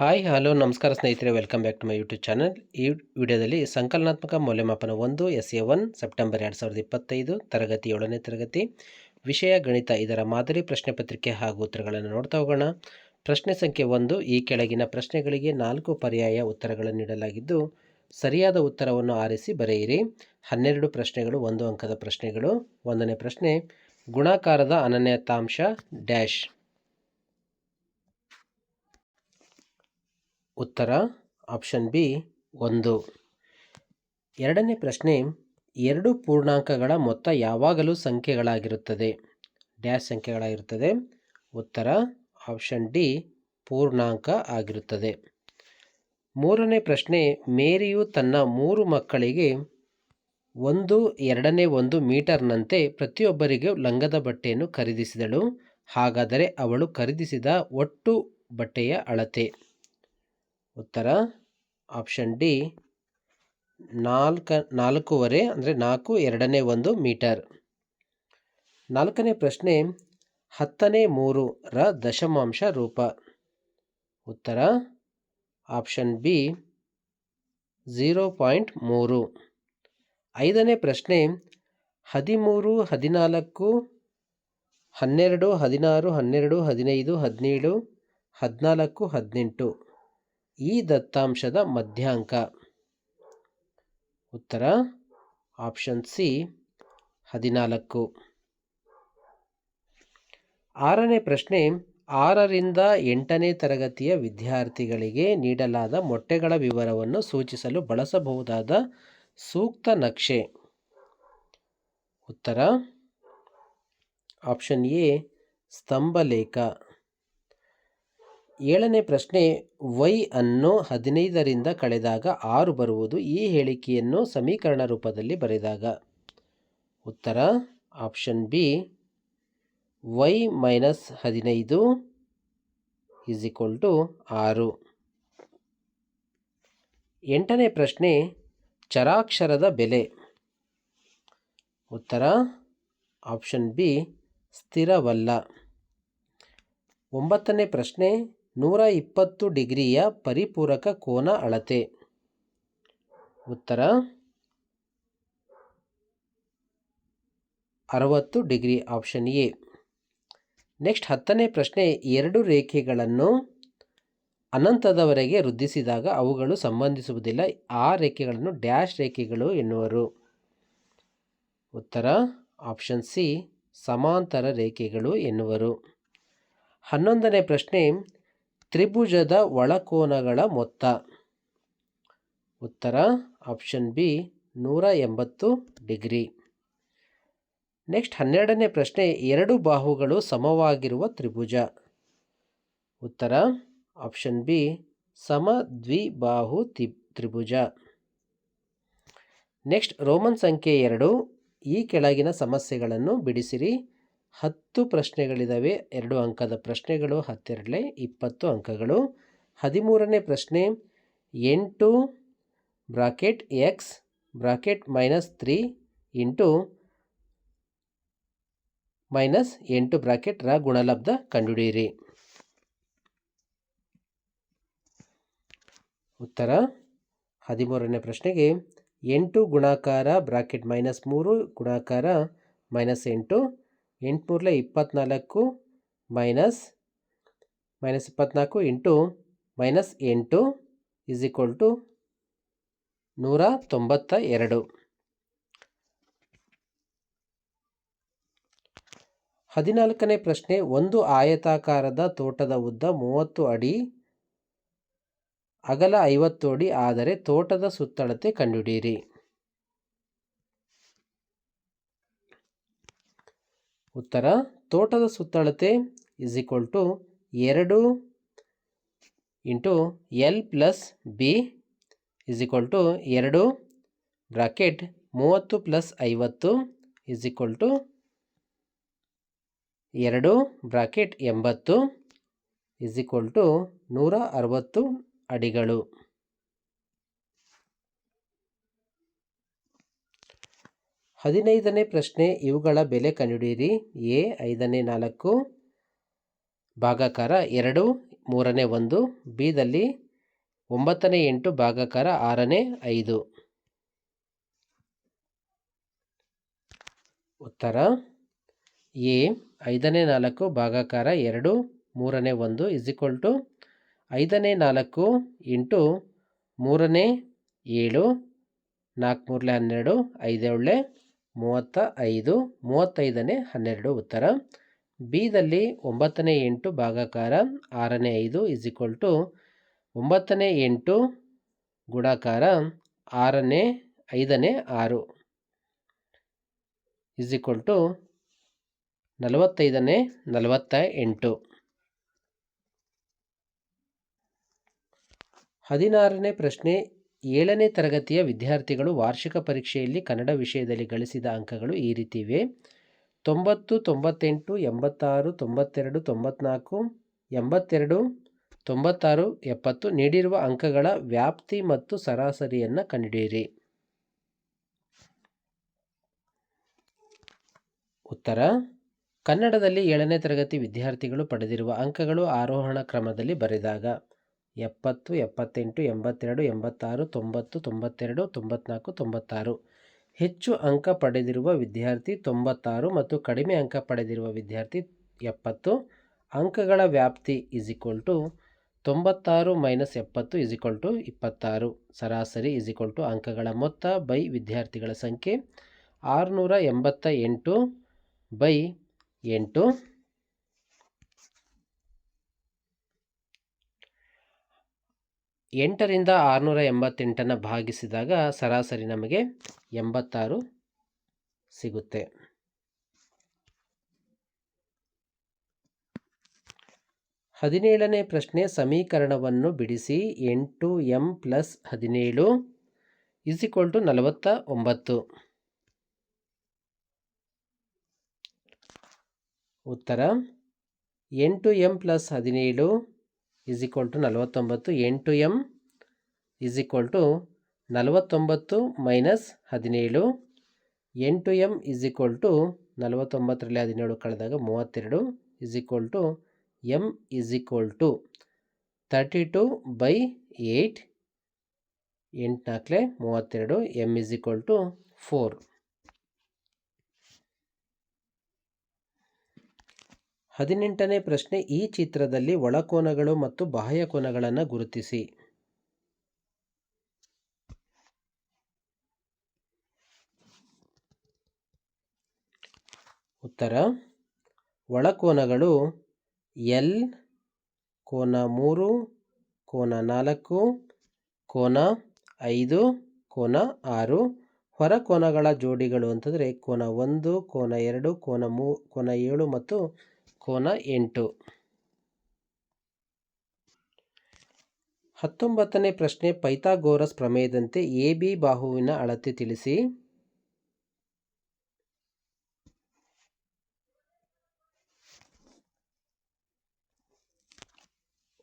Hi hello ನಮಸ್ಕಾರ ಸ್ನೇಹಿತರೆ welcome back to my YouTube channel ಈ ವಿಡಿಯೋದಲ್ಲಿ ಸಂಕಲನಾತ್ಮಕ ಮೌಲ್ಯಮಾಪನ ಒಂದು ಎಸ್ ಎ ಒನ್ ಸೆಪ್ಟೆಂಬರ್ ಎರಡು ಸಾವಿರದ ಇಪ್ಪತ್ತೈದು, ತರಗತಿ ಏಳನೇ ತರಗತಿ. ವಿಷಯ ಗಣಿತ, ಇದರ ಮಾದರಿ ಪ್ರಶ್ನೆ ಪತ್ರಿಕೆ ಹಾಗೂ ಉತ್ತರಗಳನ್ನು ನೋಡ್ತಾ ಹೋಗೋಣ. ಪ್ರಶ್ನೆ ಸಂಖ್ಯೆ ಒಂದು, ಈ ಕೆಳಗಿನ ಪ್ರಶ್ನೆಗಳಿಗೆ ನಾಲ್ಕು ಪರ್ಯಾಯ ಉತ್ತರಗಳನ್ನು ನೀಡಲಾಗಿದ್ದು, ಸರಿಯಾದ ಉತ್ತರವನ್ನು ಆರಿಸಿ ಬರೆಯಿರಿ. ಹನ್ನೆರಡು ಪ್ರಶ್ನೆಗಳು, ಒಂದು ಅಂಕದ ಪ್ರಶ್ನೆಗಳು. ಒಂದನೇ ಪ್ರಶ್ನೆ, ಗುಣಾಕಾರದ ಅನನ್ಯತಾಂಶ ಡ್ಯಾಶ್. ಉತ್ತರ ಆಪ್ಷನ್ ಬಿ ಒಂದು. ಎರಡನೇ ಪ್ರಶ್ನೆ, ಎರಡು ಪೂರ್ಣಾಂಕಗಳ ಮೊತ್ತ ಯಾವಾಗಲೂ ಸಂಖ್ಯೆಗಳಾಗಿರುತ್ತದೆ? ಡ್ಯಾಶ್ ಸಂಖ್ಯೆಗಳಾಗಿರುತ್ತದೆ. ಉತ್ತರ ಆಪ್ಷನ್ ಡಿ ಪೂರ್ಣಾಂಕ ಆಗಿರುತ್ತದೆ. ಮೂರನೇ ಪ್ರಶ್ನೆ, ಮೇರಿಯು ತನ್ನ ಮೂರು ಮಕ್ಕಳಿಗೆ ಒಂದು, ಎರಡನೇ ಒಂದು ಮೀಟರ್ನಂತೆ ಪ್ರತಿಯೊಬ್ಬರಿಗೆ ಲಂಗದ ಬಟ್ಟೆಯನ್ನು ಖರೀದಿಸಿದಳು. ಹಾಗಾದರೆ ಅವಳು ಖರೀದಿಸಿದ ಒಟ್ಟು ಬಟ್ಟೆಯ ಅಳತೆ. ಉತ್ತರ ಆಪ್ಷನ್ ಡಿ ನಾಲ್ಕ, ನಾಲ್ಕೂವರೆ ಅಂದರೆ ನಾಲ್ಕು, ಎರಡನೇ ಒಂದು ಮೀಟರ್. ನಾಲ್ಕನೇ ಪ್ರಶ್ನೆ, ಹತ್ತನೇ ಮೂರು ರ ದಶಮಾಂಶ ರೂಪ. ಉತ್ತರ ಆಪ್ಷನ್ ಬಿ ಝೀರೋ ಪಾಯಿಂಟ್ ಮೂರು. ಐದನೇ ಪ್ರಶ್ನೆ, ಹದಿಮೂರು, ಹದಿನಾಲ್ಕು, ಹನ್ನೆರಡು, ಹದಿನಾರು, ಹನ್ನೆರಡು, ಹದಿನೈದು, ಹದಿನೇಳು, ಹದಿನಾಲ್ಕು, ಹದಿನೆಂಟು. ಈ ದತ್ತಾಂಶದ ಮಧ್ಯಾಂಕ. ಉತ್ತರ ಆಪ್ಷನ್ ಸಿ ಹದಿನಾಲ್ಕು. ಆರನೇ ಪ್ರಶ್ನೆ, ಆರರಿಂದ ಎಂಟನೇ ತರಗತಿಯ ವಿದ್ಯಾರ್ಥಿಗಳಿಗೆ ನೀಡಲಾದ ಮೊಟ್ಟೆಗಳ ವಿವರವನ್ನು ಸೂಚಿಸಲು ಬಳಸಬಹುದಾದ ಸೂಕ್ತ ನಕ್ಷೆ. ಉತ್ತರ ಆಪ್ಷನ್ ಎ ಸ್ತಂಭಲೇಖ. ಏಳನೇ ಪ್ರಶ್ನೆ, ವೈ ಅನ್ನು ಹದಿನೈದರಿಂದ ಕಳೆದಾಗ ಆರು ಬರುವುದು ಈ ಹೇಳಿಕೆಯನ್ನು ಸಮೀಕರಣ ರೂಪದಲ್ಲಿ ಬರೆದಾಗ. ಉತ್ತರ ಆಪ್ಷನ್ ಬಿ ವೈ ಮೈನಸ್ ಹದಿನೈದು ಈಸ್ ಈಕ್ವಲ್ ಟು ಆರು. ಎಂಟನೇ ಪ್ರಶ್ನೆ, ಚರಾಕ್ಷರದ ಬೆಲೆ. ಉತ್ತರ ಆಪ್ಷನ್ ಬಿ ಸ್ಥಿರವಲ್ಲ. ಒಂಬತ್ತನೇ ಪ್ರಶ್ನೆ ನೂರ ಇಪ್ಪತ್ತು ಡಿಗ್ರಿಯ ಪರಿಪೂರಕ ಕೋನ ಅಳತೆ. ಉತ್ತರ. ಅರವತ್ತು ಡಿಗ್ರಿ ಆಪ್ಷನ್ ಎ. ನೆಕ್ಸ್ಟ್ ಹತ್ತನೇ ಪ್ರಶ್ನೆ, ಎರಡು ರೇಖೆಗಳನ್ನು ಅನಂತದವರೆಗೆ ವೃದ್ಧಿಸಿದಾಗ ಅವುಗಳು ಸಂಬಂಧಿಸುವುದಿಲ್ಲ. ಆ ರೇಖೆಗಳನ್ನು ಡ್ಯಾಶ್ ರೇಖೆಗಳು ಎನ್ನುವರು. ಉತ್ತರ. ಆಪ್ಷನ್ ಸಿ, ಸಮಾಂತರ ರೇಖೆಗಳು ಎನ್ನುವರು. ಹನ್ನೊಂದನೇ ಪ್ರಶ್ನೆ ತ್ರಿಭುಜದ ಒಳಕೋನಗಳ ಮೊತ್ತ. ಉತ್ತರ ಆಪ್ಷನ್ ಬಿ ನೂರ ಎಂಬತ್ತು ಡಿಗ್ರಿ. ನೆಕ್ಸ್ಟ್ ಹನ್ನೆರಡನೇ ಪ್ರಶ್ನೆ, ಎರಡು ಬಾಹುಗಳು ಸಮವಾಗಿರುವ ತ್ರಿಭುಜ. ಉತ್ತರ ಆಪ್ಷನ್ ಬಿ ಸಮ ದ್ವಿಬಾಹು ತಿ, ತ್ರಿಭುಜ. ನೆಕ್ಸ್ಟ್ ರೋಮನ್ ಸಂಖ್ಯೆ ಎರಡು, ಈ ಕೆಳಗಿನ ಸಮಸ್ಯೆಗಳನ್ನು ಬಿಡಿಸಿರಿ. ಹತ್ತು ಪ್ರಶ್ನೆಗಳಿದ್ದಾವೆ ಎರಡು ಅಂಕದ ಪ್ರಶ್ನೆಗಳು, ಹತ್ತೆರಡಲೇ ಇಪ್ಪತ್ತು ಅಂಕಗಳು. ಹದಿಮೂರನೇ ಪ್ರಶ್ನೆ, ಎಂಟು bracket X bracket minus three into minus ಎಂಟು ಬ್ರಾಕೆಟ್ರ ಗುಣಲಬ್ಧ ಕಂಡುಹಿಡಿಯಿರಿ. ಉತ್ತರ, ಹದಿಮೂರನೇ ಪ್ರಶ್ನೆಗೆ, ಎಂಟು ಗುಣಾಕಾರ ಬ್ರಾಕೆಟ್ ಮೈನಸ್ ಮೂರು ಗುಣಾಕಾರ ಮೈನಸ್ ಎಂಟು ಎಂಟುನೂರಲೆ ಇಪ್ಪತ್ತ್ನಾಲ್ಕು ಮೈನಸ್ ಮೈನಸ್ ಇಪ್ಪತ್ತ್ನಾಲ್ಕು ಇಂಟು ಮೈನಸ್ ಎಂಟು ಇಸ್ ಈಕ್ವಲ್ ಟು ನೂರ ತೊಂಬತ್ತ ಎರಡು ಹದಿನಾಲ್ಕನೇ ಪ್ರಶ್ನೆ, ಒಂದು ಆಯತಾಕಾರದ ತೋಟದ ಉದ್ದ ಮೂವತ್ತು ಅಡಿ, ಅಗಲ ಐವತ್ತು ಅಡಿ, ಆದರೆ ತೋಟದ ಸುತ್ತಳತೆ ಕಂಡುಹಿಡಿಯಿರಿ. ಉತ್ತರ, ತೋಟದ ಸುತ್ತಳತೆ ಇಸ್ ಈಕ್ವಲ್ ಟು ಎರಡು into L plus B is equal to ಎರಡು ಬ್ರಾಕೆಟ್ ಮೂವತ್ತು ಪ್ಲಸ್ ಐವತ್ತು ಇಸ್ ಈಕ್ವಲ್ ಟು ಎರಡು ಬ್ರಾಕೆಟ್ ಎಂಬತ್ತು ಇಸ್ ಈಕ್ವಲ್ ಟು ನೂರ ಅರವತ್ತು ಅಡಿಗಳು. ಹದಿನೈದನೇ ಪ್ರಶ್ನೆ, ಇವುಗಳ ಬೆಲೆ ಕಂಡುಹಿಡಿಯಿರಿ. ಎ, ಐದನೇ ನಾಲ್ಕು, ಭಾಗಾಕಾರ ಎರಡು, ಮೂರನೇ ಒಂದು, ಬಿದಲ್ಲಿ ಒಂಬತ್ತನೇ ಎಂಟು, ಭಾಗಾಕಾರ ಆರನೇ ಐದು. ಉತ್ತರ, ಎ, ಐದನೇ ನಾಲ್ಕು, ಭಾಗಾಕಾರ ಎರಡು, ಮೂರನೇ ಒಂದು ಇಸ್ ಈಕ್ವಲ್ ಟು ಐದನೇ ನಾಲ್ಕು ಇಂಟು ಮೂರನೇ ಏಳು, ನಾಲ್ಕು ಮೂರಲೆ ಹನ್ನೆರಡು ಐದೇಳೆ ಮೂವತ್ತ ಐದು ಮೂವತ್ತೈದನೇ ಹನ್ನೆರಡು ಉತ್ತರ. ಬಿದಲ್ಲಿ ಒಂಬತ್ತನೇ ಎಂಟು ಭಾಗಾಕಾರ, ಆರನೇ ಐದು ಇಸ್ ಈಕ್ವಲ್ ಟು ಒಂಬತ್ತನೇ ಎಂಟು ಗುಣಾಕಾರ, ಆರನೇ, ಐದನೇ ಆರು ಇಸ್ ಈಕ್ವಲ್ ಟು ನಲವತ್ತೈದನೇ ನಲವತ್ತ ಎಂಟು. ಹದಿನಾರನೇ ಪ್ರಶ್ನೆ ಏಳನೇ ತರಗತಿಯ ವಿದ್ಯಾರ್ಥಿಗಳು ವಾರ್ಷಿಕ ಪರೀಕ್ಷೆಯಲ್ಲಿ ಕನ್ನಡ ವಿಷಯದಲ್ಲಿ ಗಳಿಸಿದ ಅಂಕಗಳು ಈ ರೀತಿ ಇವೆ ತೊಂಬತ್ತು, ತೊಂಬತ್ತೆಂಟು, ಎಂಬತ್ತಾರು, ತೊಂಬತ್ತೆರಡು, ತೊಂಬತ್ನಾಲ್ಕು, ಎಂಬತ್ತೆರಡು, ತೊಂಬತ್ತಾರು, ಎಪ್ಪತ್ತು ನೀಡಿರುವ ಅಂಕಗಳ ವ್ಯಾಪ್ತಿ ಮತ್ತು ಸರಾಸರಿಯನ್ನು ಕಂಡುಹಿಡಿಯಿರಿ ಉತ್ತರ. ಕನ್ನಡದಲ್ಲಿ ಏಳನೇ ತರಗತಿ ವಿದ್ಯಾರ್ಥಿಗಳು ಪಡೆದಿರುವ ಅಂಕಗಳು ಆರೋಹಣ ಕ್ರಮದಲ್ಲಿ ಬರೆದಾಗ ಎಪ್ಪತ್ತು, ಎಪ್ಪತ್ತೆಂಟು, ಎಂಬತ್ತೆರಡು, ಎಂಬತ್ತಾರು, ತೊಂಬತ್ತು, ತೊಂಬತ್ತೆರಡು, ತೊಂಬತ್ನಾಲ್ಕು, ತೊಂಬತ್ತಾರು. ಹೆಚ್ಚು ಅಂಕ ಪಡೆದಿರುವ ವಿದ್ಯಾರ್ಥಿ ತೊಂಬತ್ತಾರು ಮತ್ತು ಕಡಿಮೆ ಅಂಕ ಪಡೆದಿರುವ ವಿದ್ಯಾರ್ಥಿ ಎಪ್ಪತ್ತು. ಅಂಕಗಳ ವ್ಯಾಪ್ತಿ ಇಸ್ ಈಕ್ವಲ್ ಟು ತೊಂಬತ್ತಾರು ಮೈನಸ್ ಎಪ್ಪತ್ತು ಇಸ್ ಈಕ್ವಲ್ ಟು ಇಪ್ಪತ್ತಾರು. ಸರಾಸರಿ ಇಸ್ ಈಕ್ವಲ್ ಟು ಅಂಕಗಳ ಮೊತ್ತ ಬೈ ವಿದ್ಯಾರ್ಥಿಗಳ ಸಂಖ್ಯೆ ಆರುನೂರ ಎಂಬತ್ತ ಎಂಟು ಬೈ ಎಂಟು. ಎಂಟರಿಂದ ಆರುನೂರ ಎಂಬತ್ತೆಂಟನ್ನು ಭಾಗಿಸಿದಾಗ ಸರಾಸರಿ ನಮಗೆ ಎಂಬತ್ತಾರು ಸಿಗುತ್ತೆ. ಹದಿನೇಳನೇ ಪ್ರಶ್ನೆ ಸಮೀಕರಣವನ್ನು ಬಿಡಿಸಿ ಎಂಟು ಎಂ ಪ್ಲಸ್ ಹದಿನೇಳು ಇಸ್ ಈಕ್ವಲ್ ಟು ನಲವತ್ತ ಒಂಬತ್ತು ಉತ್ತರ ಎಂಟು ಎಂ ಪ್ಲಸ್ ಹದಿನೇಳು ಇಸ್ ಈಕ್ವಲ್ ಟು ನಲವತ್ತೊಂಬತ್ತು ಎಂಟು ಎಂ ಇಸ್ ಈಕ್ವಲ್ ಟು ನಲವತ್ತೊಂಬತ್ತು ಮೈನಸ್ ಹದಿನೇಳು, ಎಂಟು ಎಂ ಇಸ್ ಈಕ್ವಲ್ ಟು ನಲವತ್ತೊಂಬತ್ತರಲ್ಲಿ ಹದಿನೇಳು ಕಳೆದಾಗ ಮೂವತ್ತೆರಡು is equal to M is equal to thirty two by eight ಎಂಟು ನಾಲ್ಕಲೆ ಮೂವತ್ತೆರಡು M is equal to four ಹದಿನೆಂಟನೇ ಪ್ರಶ್ನೆ ಈ ಚಿತ್ರದಲ್ಲಿ ಒಳಕೋನಗಳು ಮತ್ತು ಬಾಹ್ಯ ಕೋನಗಳನ್ನು ಗುರುತಿಸಿ. ಉತ್ತರ, ಒಳಕೋನಗಳು ಎಲ್, ಕೋನ ಮೂರು, ಕೋನ ನಾಲ್ಕು, ಕೋನ ಐದು, ಕೋನ ಆರು ಹೊರ ಕೋನಗಳ ಜೋಡಿಗಳು ಅಂತಂದರೆ ಕೋನ ಒಂದು, ಕೋನ ಎರಡು, ಕೋನ ಮೂ, ಕೋನ ಏಳು ಮತ್ತು ಕೋನ ಎಂಟು. ಹತ್ತೊಂಬತ್ತನೇ ಪ್ರಶ್ನೆ ಪೈಥಾಗೋರಸ್ ಪ್ರಮೇಯದಂತೆ ಎ ಬಿ ಬಾಹುವಿನ ಅಳತೆ ತಿಳಿಸಿ.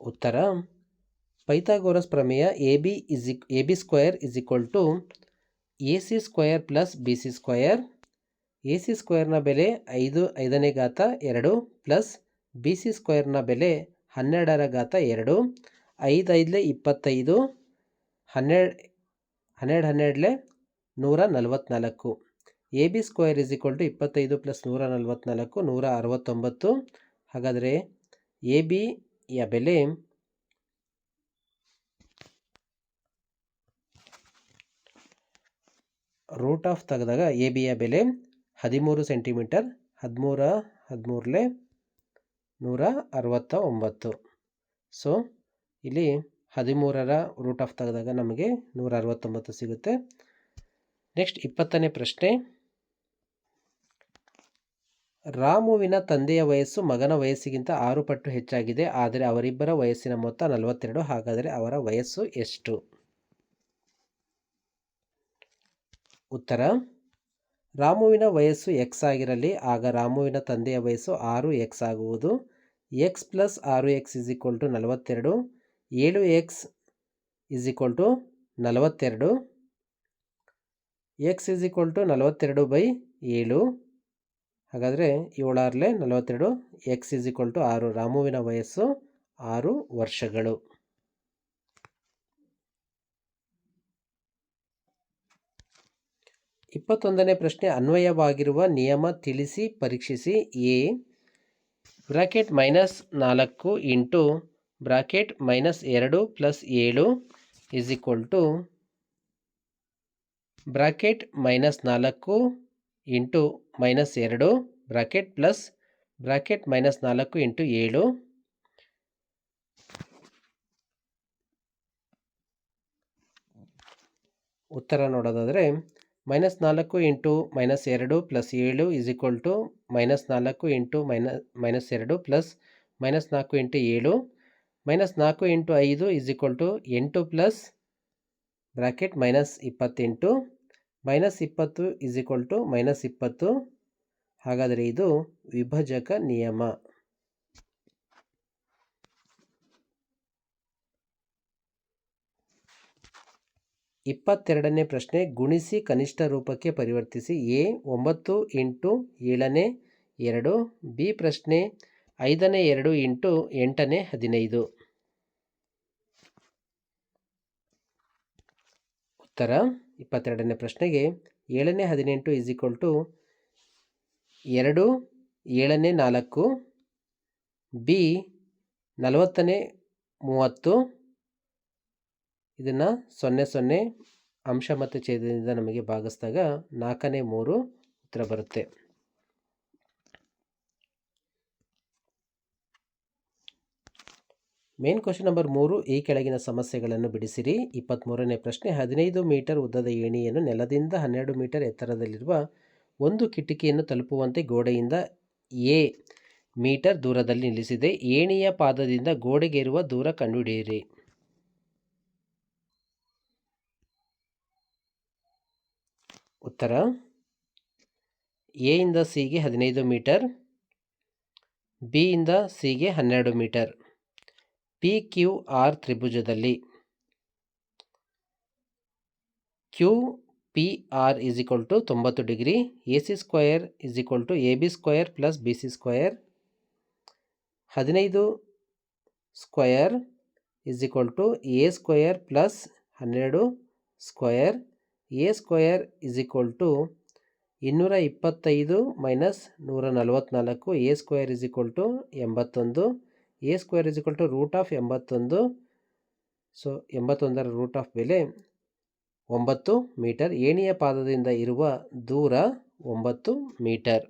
ಉತ್ತರ, ಪೈಥಾಗೋರಸ್ ಪ್ರಮೇಯ A B is A B square is equal to A C square plus B C square A C ಸ್ಕ್ವೇರ್ನ ಬೆಲೆ ಐದು, ಐದನೇ ಘಾತ ಎರಡು ಪ್ಲಸ್ ಬಿ ಸಿ ಸ್ಕ್ವೇರ್ನ ಬೆಲೆ ಹನ್ನೆರಡರ ಘಾತ ಎರಡು, ಐದು, ಐದಲೇ ಇಪ್ಪತ್ತೈದು, ಹನ್ನೆರಡು ಹನ್ನೆರಡು, ಹನ್ನೆರಡಲೆ ನೂರ ನಲವತ್ತ್ನಾಲ್ಕು A B square is equal to ಇಪ್ಪತ್ತೈದು ಪ್ಲಸ್ ನೂರ ನಲವತ್ತ್ನಾಲ್ಕು ನೂರ ಅರವತ್ತೊಂಬತ್ತು. ಹಾಗಾದರೆ ಎ ಬಿಯ ಬೆಲೆ ರೂಟ್ ಆಫ್ ತೆಗೆದಾಗ ಎ ಬಿಯ ಬೆಲೆ ಹದಿಮೂರು ಸೆಂಟಿಮೀಟರ್, ಹದಿಮೂರ ಹದಿಮೂರಲೆ ನೂರ ಅರವತ್ತ ಒಂಬತ್ತು ಸೊ ಇಲ್ಲಿ ಹದಿಮೂರರ ರೂಟ್ ಆಫ್ ತೆಗೆದಾಗ ನಮಗೆ ನೂರ ಅರವತ್ತೊಂಬತ್ತು ಸಿಗುತ್ತೆ. ನೆಕ್ಸ್ಟ್ ಇಪ್ಪತ್ತನೇ ಪ್ರಶ್ನೆ. ರಾಮುವಿನ ತಂದೆಯ ವಯಸ್ಸು ಮಗನ ವಯಸ್ಸಿಗಿಂತ ಆರು ಪಟ್ಟು ಹೆಚ್ಚಾಗಿದೆ, ಆದರೆ ಅವರಿಬ್ಬರ ವಯಸ್ಸಿನ ಮೊತ್ತ ನಲವತ್ತೆರಡು, ಹಾಗಾದರೆ ಅವರ ವಯಸ್ಸು ಎಷ್ಟು? ಉತ್ತರ. ರಾಮುವಿನ ವಯಸ್ಸು ಎಕ್ಸ್ ಆಗಿರಲಿ, ಆಗ ರಾಮುವಿನ ತಂದೆಯ ವಯಸ್ಸು ಆರು ಎಕ್ಸ್ ಆಗುವುದು. ಎಕ್ಸ್ ಪ್ಲಸ್ ಆರು ಎಕ್ಸ್ ಇಸ್ ಈಕ್ವಲ್ ಟು ನಲವತ್ತೆರಡು. ಏಳು ಎಕ್ಸ್ ಇಸ್ ಈಕ್ವಲ್ ಟು ನಲವತ್ತೆರಡು. ಎಕ್ಸ್ ಇಸ್ ಈಕ್ವಲ್ ಟು ನಲವತ್ತೆರಡು ಬೈ ಏಳು. ಹಾಗಾದರೆ ಏಳಾರಲೆ ನಲವತ್ತೆರಡು. ಎಕ್ಸ್ ಇಸ್ ಈಕ್ವಲ್ ಟು ಆರು. ರಾಮುವಿನ ವಯಸ್ಸು ಆರು ವರ್ಷಗಳು. ಇಪ್ಪತ್ತೊಂದನೇ ಪ್ರಶ್ನೆ ಅನ್ವಯವಾಗಿರುವ ನಿಯಮ ತಿಳಿಸಿ, ಪರೀಕ್ಷಿಸಿ. ಎ, ಬ್ರಾಕೆಟ್ ಮೈನಸ್ ನಾಲ್ಕು ಇಂಟು ಬ್ರಾಕೆಟ್ ಮೈನಸ್ ಎರಡು ಪ್ಲಸ್ ಏಳು is equal to bracket minus ನಾಲ್ಕು ಇಂಟು ಮೈನಸ್ ಎರಡು ಬ್ರಾಕೆಟ್ ಪ್ಲಸ್ ಬ್ರಾಕೆಟ್ ಮೈನಸ್ ನಾಲ್ಕು ಇಂಟು ಏಳು. ಉತ್ತರ ನೋಡೋದಾದರೆ ಮೈನಸ್ ನಾಲ್ಕು ಇಂಟು ಮೈನಸ್ ಎರಡು ಪ್ಲಸ್ ಏಳು ಇಸ್ ಈಕ್ವಲ್ ಟು ಮೈನಸ್ ನಾಲ್ಕು ಇಂಟು ಮೈನ ಮೈನಸ್ ಎರಡು ಪ್ಲಸ್ ಮೈನಸ್ ನಾಲ್ಕು ಇಂಟು ಏಳು, ಮೈನಸ್ ನಾಲ್ಕು ಇಂಟು ಐದು ಇಸ್ ಈಕ್ವಲ್ ಟು ಎಂಟು ಪ್ಲಸ್ ಬ್ರಾಕೆಟ್ ಮೈನಸ್ ಇಪ್ಪತ್ತೆಂಟು ಮೈನಸ್ ಇಪ್ಪತ್ತು ಇಸ್ ಈಕ್ವಲ್ ಟು ಮೈನಸ್ ಇಪ್ಪತ್ತು, ಹಾಗಾದರೆ ಇದು ವಿಭಜಕ ನಿಯಮ. ಇಪ್ಪತ್ತೆರಡನೇ ಪ್ರಶ್ನೆ, ಗುಣಿಸಿ ಕನಿಷ್ಠ ರೂಪಕ್ಕೆ ಪರಿವರ್ತಿಸಿ ಎ, ಒಂಬತ್ತು ಇಂಟು ಏಳನೇ ಎರಡು, ಬಿ ಪ್ರಶ್ನೆ, ಐದನೇ ಎರಡು ಇಂಟು ಎಂಟನೇ ಹದಿನೈದು. ಉತ್ತರ, ಇಪ್ಪತ್ತೆರಡನೇ ಪ್ರಶ್ನೆಗೆ ಏಳನೇ ಹದಿನೆಂಟು ಇಸ್ ಈಕ್ವಲ್ ಟು ಎರಡು, ಏಳನೇ ನಾಲ್ಕು, ಬಿ ನಲವತ್ತನೇ ಮೂವತ್ತು ಇದನ್ನು ಸೊನ್ನೆ ಸೊನ್ನೆ ಅಂಶ ಮತ್ತು ಛೇದದಿಂದ ನಮಗೆ ಭಾಗಿಸಿದಾಗ ನಾಲ್ಕನೇ ಮೂರು ಉತ್ತರ ಬರುತ್ತೆ. ಮೇನ್ ಕ್ವಶನ್ ನಂಬರ್ ಮೂರು, ಈ ಕೆಳಗಿನ ಸಮಸ್ಯೆಗಳನ್ನು ಬಿಡಿಸಿರಿ. ಇಪ್ಪತ್ತ್ಮೂರನೇ ಪ್ರಶ್ನೆ, ಹದಿನೈದು ಮೀಟರ್ ಉದ್ದದ ಏಣಿಯನ್ನು ನೆಲದಿಂದ ಹನ್ನೆರಡು ಮೀಟರ್ ಎತ್ತರದಲ್ಲಿರುವ ಒಂದು ಕಿಟಕಿಯನ್ನು ತಲುಪುವಂತೆ ಗೋಡೆಯಿಂದ ಎ ಮೀಟರ್ ದೂರದಲ್ಲಿ ನಿಲ್ಲಿಸಿದೆ. ಏಣಿಯ ಪಾದದಿಂದ ಗೋಡೆಗೆ ಇರುವ ದೂರ ಕಂಡುಹಿಡಿಯಿರಿ. ಉತ್ತರ ಎ ಇಂದ ಸಿಗೆ ಹದಿನೈದು ಮೀಟರ್ ಬಿ ಇಂದ ಸಿಗೆ ಹನ್ನೆರಡು metre. P Q R ತ್ರಿಭುಜದಲ್ಲಿ Q P R is equal to ತೊಂಬತ್ತು degree A C square is equal to A B square plus B C square ಹದಿನೈದು square is equal to A square plus ಹನ್ನೆರಡು square A square is equal to ಇನ್ನೂರ ಇಪ್ಪತ್ತೈದು minus ನೂರ ನಲವತ್ತ್ನಾಲ್ಕು A square is equal to ಎಂಬತ್ತೊಂದು. A square is equal to root of ಎಂಬತ್ತೊಂದು. So ಎಂಬತ್ತೊಂದರ root of ಬೆಲೆ ಒಂಬತ್ತು ಮೀಟರ್. ಏಣಿಯ ಪಾದದಿಂದ ಇರುವ ದೂರ ಒಂಬತ್ತು ಮೀಟರ್.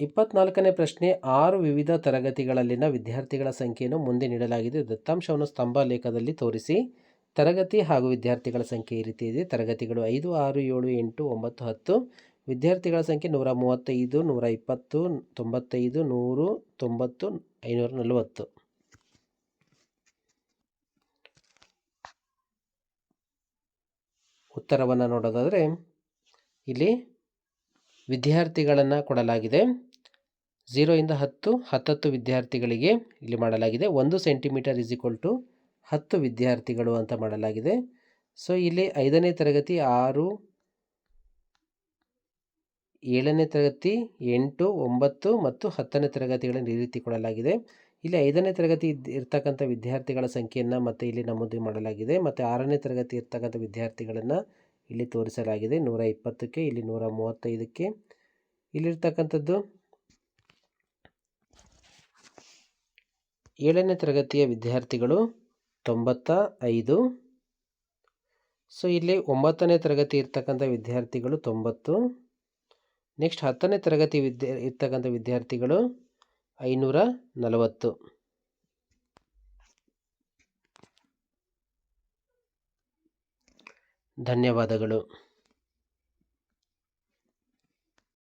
ಇಪ್ಪತ್ನಾಲ್ಕನೇ ಪ್ರಶ್ನೆ, ಆರು ವಿವಿಧ ತರಗತಿಗಳಲ್ಲಿನ ವಿದ್ಯಾರ್ಥಿಗಳ ಸಂಖ್ಯೆಯನ್ನು ಮುಂದೆ ನೀಡಲಾಗಿದೆ. ದತ್ತಾಂಶವನ್ನು ಸ್ತಂಭ ಲೇಖದಲ್ಲಿ ತೋರಿಸಿ. ತರಗತಿ ಹಾಗೂ ವಿದ್ಯಾರ್ಥಿಗಳ ಸಂಖ್ಯೆ ಈ ರೀತಿ ಇದೆ. ತರಗತಿಗಳು ಐದು, ಆರು, ಏಳು, ಎಂಟು, ಒಂಬತ್ತು, ಹತ್ತು. ವಿದ್ಯಾರ್ಥಿಗಳ ಸಂಖ್ಯೆ ನೂರ ಮೂವತ್ತೈದು, ನೂರ ಇಪ್ಪತ್ತು, ತೊಂಬತ್ತೈದು, ನೂರು, ತೊಂಬತ್ತು, ಐನೂರ ನಲವತ್ತು. ಉತ್ತರವನ್ನು ನೋಡೋದಾದರೆ, ಇಲ್ಲಿ ವಿದ್ಯಾರ್ಥಿಗಳನ್ನು ಕೊಡಲಾಗಿದೆ. ಝೀರೋಯಿಂದ ಹತ್ತು, ಹತ್ತತ್ತು ವಿದ್ಯಾರ್ಥಿಗಳಿಗೆ ಇಲ್ಲಿ ಮಾಡಲಾಗಿದೆ. ಒಂದು ಸೆಂಟಿಮೀಟರ್ ಇಸ್ ಈಕ್ವಲ್ ಟು ಹತ್ತು ವಿದ್ಯಾರ್ಥಿಗಳು ಅಂತ ಮಾಡಲಾಗಿದೆ. ಸೊ ಇಲ್ಲಿ ಐದನೇ ತರಗತಿ ಆರು, ಏಳನೇ ತರಗತಿ ಎಂಟು, ಒಂಬತ್ತು ಮತ್ತು ಹತ್ತನೇ ತರಗತಿಗಳನ್ನು ಈ ರೀತಿ ಕೊಡಲಾಗಿದೆ ಇಲ್ಲಿ ಐದನೇ ತರಗತಿ ಇರ್ತಕ್ಕಂಥ ವಿದ್ಯಾರ್ಥಿಗಳ ಸಂಖ್ಯೆಯನ್ನು ಮತ್ತು ಇಲ್ಲಿ ನಮೂದು ಮಾಡಲಾಗಿದೆ. ಮತ್ತು ಆರನೇ ತರಗತಿ ಇರ್ತಕ್ಕಂಥ ವಿದ್ಯಾರ್ಥಿಗಳನ್ನು ಇಲ್ಲಿ ತೋರಿಸಲಾಗಿದೆ. ನೂರ ಇಪ್ಪತ್ತಕ್ಕೆ, ಇಲ್ಲಿ ನೂರ ಮೂವತ್ತೈದಕ್ಕೆ. ಇಲ್ಲಿರ್ತಕ್ಕಂಥದ್ದು ಏಳನೇ ತರಗತಿಯ ವಿದ್ಯಾರ್ಥಿಗಳು ತೊಂಬತ್ತ ಐದು. ಸೊ ಇಲ್ಲಿ ಒಂಬತ್ತನೇ ತರಗತಿ ಇರ್ತಕ್ಕಂಥ ವಿದ್ಯಾರ್ಥಿಗಳು ತೊಂಬತ್ತು. ನೆಕ್ಸ್ಟ್ ಹತ್ತನೇ ತರಗತಿ ವಿದ್ಯಾ, ಇರ್ತಕ್ಕಂಥ ವಿದ್ಯಾರ್ಥಿಗಳು ಐನೂರ ನಲವತ್ತು. ಧನ್ಯವಾದಗಳು.